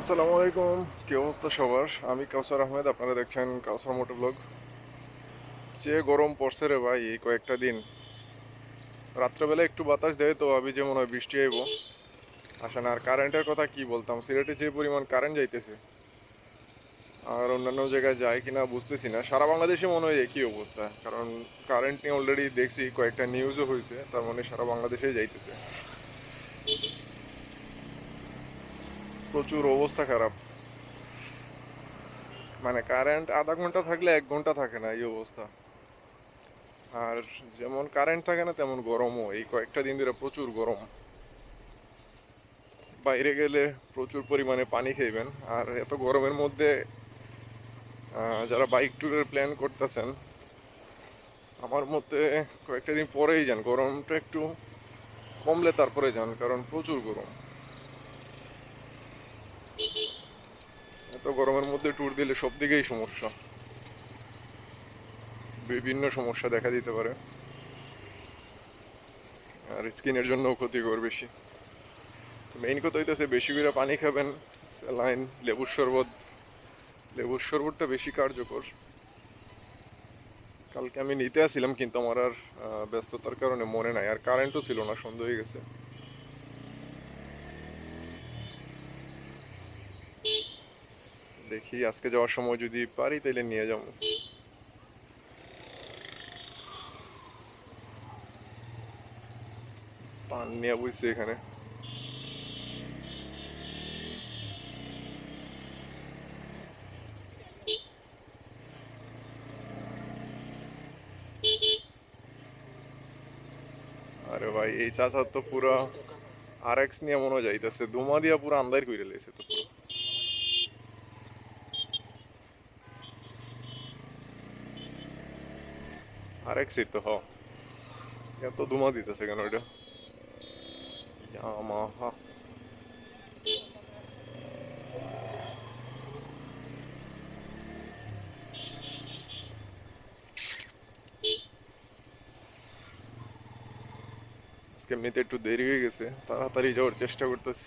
আসসালামু আলাইকুম, কি অবস্থা সবার? আমি কাউসার আহমেদ, আপনারা দেখছেন কাউসার মোটো ব্লগ। যে গরম পড়ছে রে ভাই এই কয়েকটা দিন। রাত্রেবেলা একটু বাতাস দেয় তো আমি যে মনে হয় বৃষ্টি আইব। আসে না, আর কারেন্টের কথা কি বলতাম? সিলেটে যে পরিমাণ কারেন্ট যাইতেছে, আর অন্যান্য জায়গায় যায় কিনা বুঝতেছি না। সারা বাংলাদেশে মনে হয় একই অবস্থা, কারণ কারেন্ট নিয়ে অলরেডি দেখছি, কয়েকটা নিউজও হয়েছে তার মানে সারা বাংলাদেশেই যাইতেছে। প্রচুর অবস্থা খারাপ। মানে কারেন্ট আধা ঘণ্টা থাকলে এক ঘণ্টা থাকে না এই অবস্থা। আর যেমন কারেন্ট থাকে না, তেমন গরমও। এই কয়েকটা দিন ধরে প্রচুর গরম। বাইরে গেলে প্রচুর পরিমাণে পানি খাইবেন। আর এত গরমের মধ্যে যারা বাইক ট্যুরের প্ল্যান করতেছেন, আমার মতে কয়েকটা দিন পরেই যান। গরমটা একটু কমলে তারপরে যান, কারণ প্রচুর গরম। এত গরমের মধ্যে ট্যুর দিলে সব দিকেই সমস্যা। বিভিন্ন সমস্যা দেখা দিতে পারে। আর স্কিনের জন্য ক্ষতিকর বেশি। মেইন কথা হইতেছে বেশি করে পানি খাবেন, স্যালাইন, লেবুর শরবত। লেবুর শরবতটা বেশি কার্যকর। কালকে আমি নিতে আসছিলাম কিন্তু আমার আর ব্যস্ততার কারণে মনে নাই। আর কারেন্টও ছিল না, সন্ধ্যা হয়ে গেছে। দেখি আজকে যাওয়ার সময় যদি পারি তাহলে নিয়ে যাব। পান নিয়ে বইছে এখানে। আরে ভাই, এই চাচা তো পুরা আর এক্স নিয়ে মনে যাইতেছে। দুমা দিয়া পুরো আন্দার কইরে লেছে তো পুরো। আর এক্সই তো হ এত দুমা দিতেছে কেন এটা ইয়ামাহা আজকে এমনিতে একটু দেরি হয়ে গেছে তাড়াতাড়ি যাওয়ার চেষ্টা করতেছি